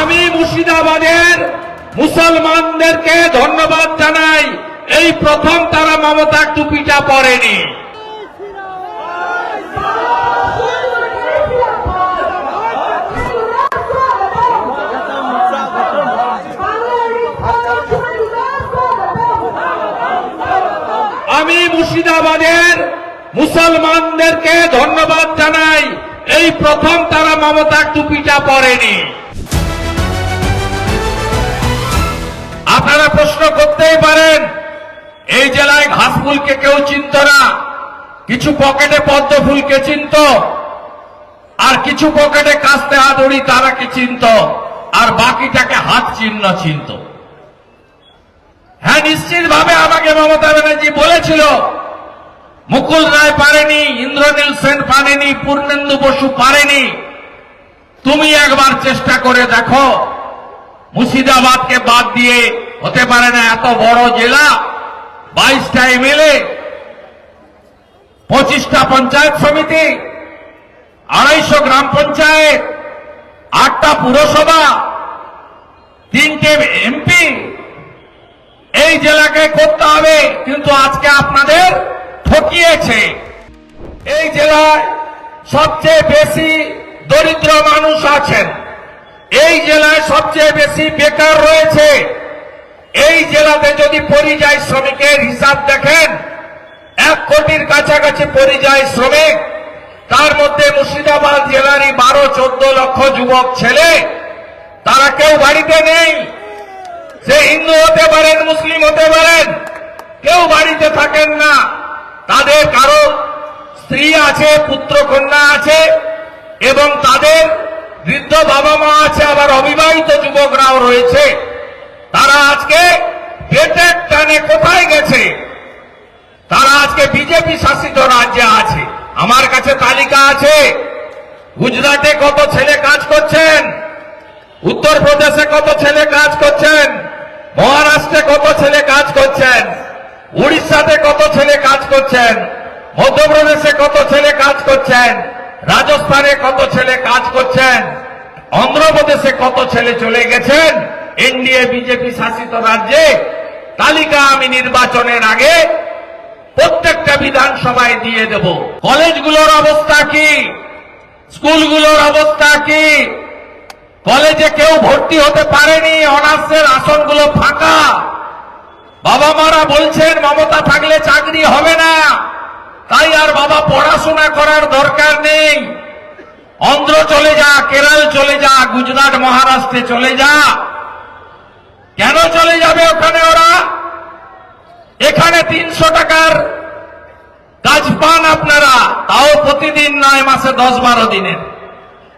আমি মুর্শিদাবাদের মুসলমানদেরকে ধন্যবাদ জানাই। এই প্রথম তারা মমতার টুপিটা পরেনি। আমি মুর্শিদাবাদের মুসলমানদেরকে ধন্যবাদ জানাই। এই প্রথম তারা মমতার টুপিটা পরেনি। আপনারা প্রশ্ন করতেই পারেন, এই জেলায় ঘাস ফুলকে কেউ চিনত না, কিছু পকেটে পদ্ম ফুলকে চিনত, আর কিছু পকেটে কাস্তে হাতুড়ি তারা কি চিনত, আর বাকিটাকে হাত চিহ্ন চিনত। হ্যাঁ নিশ্চিত ভাবে আমাকে মমতা ব্যানার্জি বলেছিল, মুকুল রায় পারেনি, ইন্দ্রনীল সেন পারেনি, পূর্ণেন্দু বসু পারেনি। তুমি একবার চেষ্টা করে দেখো, মুর্শিদাবাদকে বাদ দিয়ে হতে পারে না এত বড় জেলা, বাইশটা এমএলএ, পঁচিশটা পঞ্চায়েত সমিতি, আড়াইশো গ্রাম পঞ্চায়েত, আটটা পুরসভা, তিনটে এমপি। এই জেলাকে করতে হবে, কিন্তু আজকে আপনাদের ঠকিয়েছে। এই জেলায় সবচেয়ে বেশি দরিদ্র মানুষ আছেন। এই জেলায় সবচেয়ে বেশি বেকার রয়েছে। এই জেলাতে যদি পরিযায়ী শ্রমিকের হিসাব দেখেন, এক কোটির কাছাকাছি পরিযায়ী শ্রমিক, তার মধ্যে মুর্শিদাবাদ জেলারই বারো, চোদ্দ লক্ষ যুবক ছেলে, তারা কেউ বাড়িতে নেই। সে হিন্দু হতে পারেন, মুসলিম হতে পারেন, কেউ বাড়িতে থাকেন না। তাদের কারও স্ত্রী আছে, পুত্র কন্যা আছে, এবং তাদের বৃদ্ধ বাবা মা আছে, আবার অবিবাহিত যুবকরাও রয়েছে। পেটের কোথায় গেছে? তারা আজকে বিজেপি শাসিত রাজ্যে আছে। আমার কাছে তালিকা আছে। গুজরাটে কত ছেলে কাজ করছেন? উত্তরপ্রদেশে কত ছেলে কাজ করছেন? মহারাষ্ট্রে কত ছেলে কাজ করছেন? উড়িষ্যাতে কত ছেলে কাজ করছেন? মধ্যপ্রদেশে কত ছেলে কাজ করছেন? রাজস্থানে কত ছেলে কাজ করছেন? অন্ধ্রপ্রদেশে কত ছেলে চলে গেছেন? এনডিএ, বিজেপি শাসিত রাজ্যে তালিকা আমি নির্বাচনের আগে প্রত্যেকটা বিধানসভায় দিয়ে দেব। কলেজগুলোর অবস্থা কি? স্কুলগুলোর অবস্থা কি? কলেজে কেউ ভর্তি হতে পারেনি, অনার্সের আসনগুলো ফাঁকা। বাবা মারা বলছেন, মমতা থাকলে চাকরি হবে না। তাই আর বাবা পড়াশোনা করার দরকার নেই। অন্ধ্র চলে যা, কেরল চলে যা, গুজরাট, মহারাষ্ট্রে চলে যা। কেন চলে যাবে ওখানে ওরা? এখানে তিনশো টাকার কাজ পান আপনারা, তাও প্রতিদিন নয়, মাসে দশ, বারো দিনের।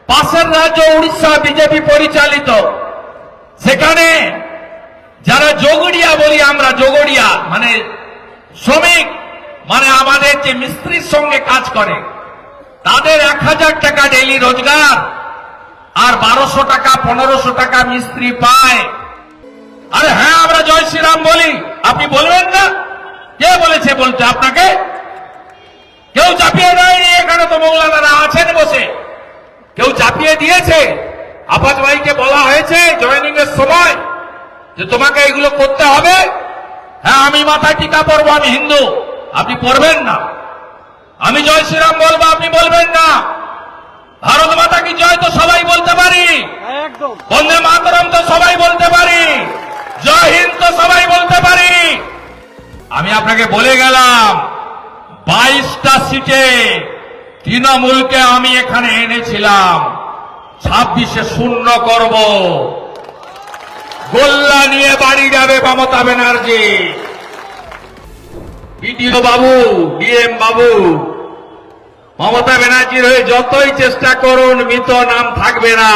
পাশের রাজ্য উড়িষ্যা বিজেপি পরিচালিত। সেখানে যারা যোগড়িয়া বলি আমরা যোগড়িয়া মানে শ্রমিক মানে আমাদের যে মিস্ত্রির সঙ্গে কাজ করে, তাদের এক হাজার টাকা ডেলি রোজগার, আর বারোশো টাকা, পনেরোশো টাকা মিস্ত্রি পায়। আরে হ্যাঁ আমরা জয় শ্রীরাম বলি। আপনি বলবেন না? কে বলেছে বলতে আপনাকে? কেউ চাপিয়ে দেয়নি এখানে তো মৌলানারা আছেন বসে। কেউ চাপিয়ে দিয়েছে। আপাত ভাইকে বলা হয়েছে জয়নিং এর সময় যে তোমাকে এগুলো করতে হবে। হ্যাঁ আমি মাথায় টিকা পরবো আমি হিন্দু। আপনি পড়বেন না। আমি জয় শ্রীরাম বলব আপনি বলবেন না। ভারত মাতা কি জয় তো সবাই বলতে পারি? বন্দে মাতরম তো সবাই বলতে পারি। জয় হিন্দ তো সবাই বলতে পারি। আমি আপনাকে বলে গেলাম, বাইশটা সিটে তৃণমূলকে আমি এখানে এনেছিলাম, ছাব্বিশে শূন্য করব। গোল্লা নিয়ে বাড়ি যাবে মমতা ব্যানার্জি। বিডিও বাবু, ডিএম বাবু, মমতা ব্যানার্জির হয়ে যতই চেষ্টা করুন, মৃত নাম থাকবে না।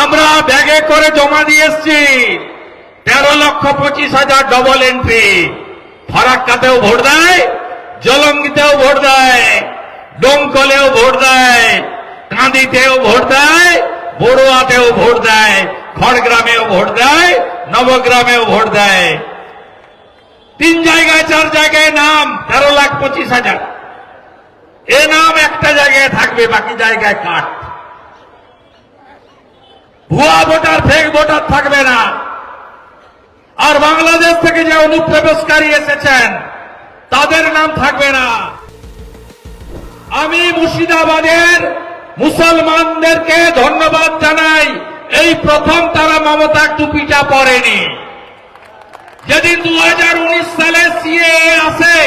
আমরা ব্যাগে করে জমা দিয়ে এসছি। তেরো লক্ষ পঁচিশ হাজার ডবল এন্ট্রি ফারাক্কাতেও ভোট দেয়, জলঙ্গিতেও ভোট দেয়, ডোমকলেও ভোট দেয়, কাঁদিতেও ভোট দেয়, বড়ুয়াতেও ভোট দেয়, খড়গ্রামেও ভোট দেয়, নবগ্রামেও ভোট দেয়। তিন জায়গায়, চার জায়গায় নাম, তেরো লাখ পঁচিশ হাজার। এ নাম একটা জায়গায় থাকবে, বাকি জায়গায় কাট ভুয়া ভোটার ফেক ভোটার থাকবে না। আর বাংলাদেশ থেকে যে অনুপ্রবেশকারী এসেছেন, তাদের নাম থাকবে না। আমি মুর্শিদাবাদের মুসলমানদেরকে ধন্যবাদ জানাই। এই প্রথম তারা মমতা টুপিটা পরেনি। যেদিন দু সালে সিএ আসে,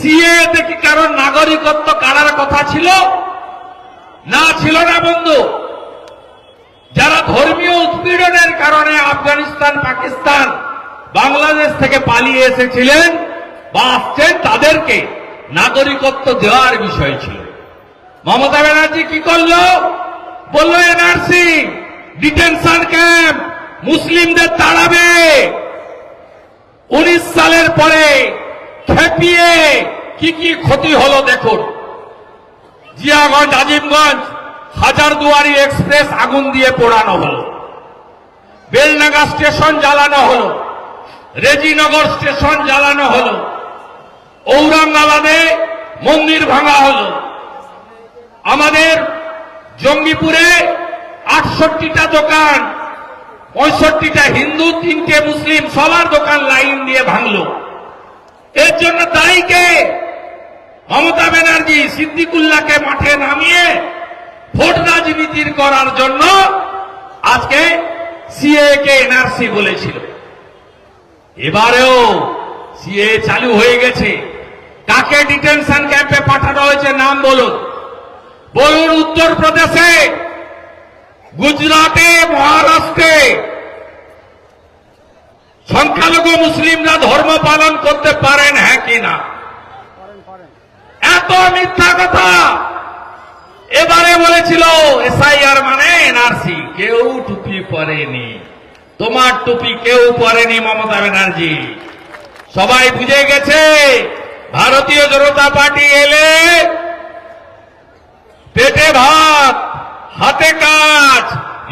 সিএ থেকে কারণ নাগরিকত্ব কারার কথা ছিল? না ছিল না, বন্ধু। যারা ধর্মীয় উৎপীড়নের কারণে আফগানিস্তান, পাকিস্তান, বাংলাদেশ থেকে পালিয়ে এসেছিলেন বা আসছেন, তাদেরকে নাগরিকত্ব দেওয়ার বিষয় ছিল। মমতা ব্যানার্জি কি করল? বলল, এনআরসি, ডিটেনশন ক্যাম্প, মুসলিমদের তাড়াবে। উনিশ সালের পরে খেপিয়ে কি কি ক্ষতি হলো দেখুন। জিয়াগঞ্জ, আজিমগঞ্জ হাজারদুয়ারি এক্সপ্রেস আগুন দিয়ে পোড়ানো হলো। বেলনাগা স্টেশন জ্বালানো হলো। রেজিনগর স্টেশন জ্বালানো হলো। ঔরঙ্গাবাদে মন্দির ভাঙা হলো। আমাদের জঙ্গিপুরে আটষট্টিটা দোকান, পঁয়ষট্টিটা হিন্দু, তিনটে মুসলিম, সবার দোকান লাইন দিয়ে ভাঙল। এর জন্য দায়ী কে মমতা ব্যানার্জি, সিদ্দিকুল্লাহকে মাঠে নামিয়ে রাজনীতির করার জন্য আজকে সিএ কে এনআরসি বলেছিল। এবারেও সিএ চালু হয়ে গেছে। কাকে ডিটেনশন ক্যাম্পে পাঠানো হয়েছে নাম বলুন। বলুন উত্তরপ্রদেশে, গুজরাটে, মহারাষ্ট্রে। সংখ্যালঘু মুসলিমরা ধর্ম পালন করতে পারেন হ্যাঁ কিনা এত মিথ্যা কথা! এবারে বলেছিল, এসআইআর মানে এনআরসি। কেউ টুপি পরেনি। তোমার টুপি কেউ পরেনি মমতা ব্যানার্জি। সবাই বুঝে গেছে, ভারতীয় জনতা পার্টি এলে পেটে ভাত, হাতে কাজ,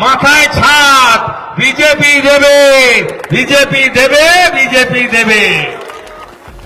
মাথায় ছাদ, বিজেপি দেবে বিজেপি দেবে বিজেপি দেবে।